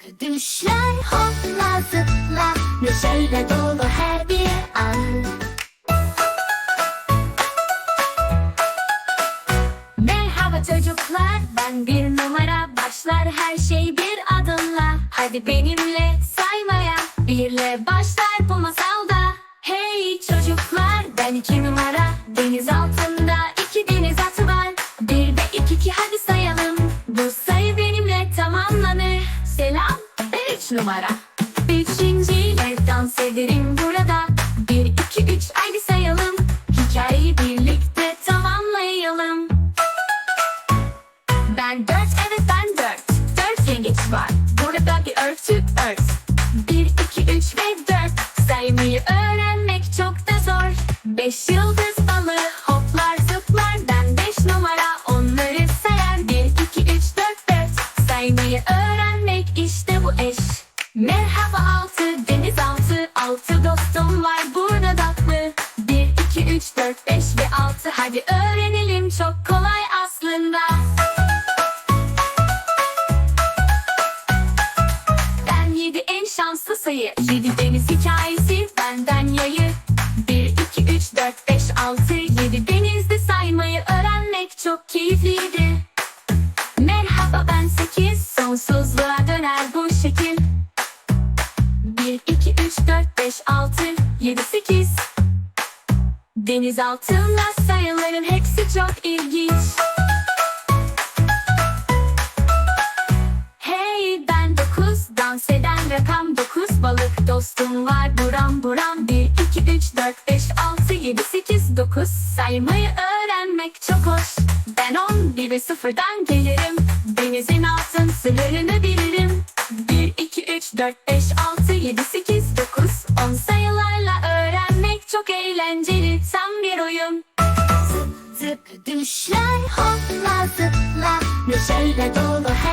zıp düşler hopla zıpla. Neşeyle dolu her bir an. Merhaba çocuklar ben bir numara. Başlar her şey bir adımla. Hadi benimle saymaya. Birle başlar bu masalda. Hey çocuklar ben iki numara. Deniz altında numara Üçüncüyle dans ederim burada Bir iki üç haydi sayalım Hikayeyi birlikte tamamlayalım ben dört, evet ben dört. Dört yengeç var. Burada bir örtü ört. Bir, iki, üç ve dört. Saymayı öğrenmek çok da zor. Beş yıldız balığı hoplar zıplar. Ben beş numara onları sayar. Bir, iki, üç, dört, dört. Saymayı öğrenmek işte bu eş. Merhaba altı, deniz altı. Dostum var burada tatlı. Bir, iki, üç, dört, beş ve altı. Hadi öğrenelim çok kolay aslında. Ben yedi en şanslı sayı Yedi deniz hikayesi benden yayı Bir, iki, üç, dört, beş, altı Yedi denizde saymayı öğrenmek çok keyifliydi 3, 4, 5, 6, 7, 8 Denizaltında sayıların hepsi çok ilginç. Hey ben 9 dans eden rakam 9 balık dostum var buram buram. 1, 2, 3, 4, 5, 6, 7, 8, 9 Saymayı öğrenmek çok hoş. Ben 11 ve 0'dan gelirim. Denizin altın sırlarını bilirim. 1, 2, 3, 4, 5, 6, 7, 8 eğlenceli tam bir oyun. Zıp zıp düşler hopla zıpla. Neşeyle dolu her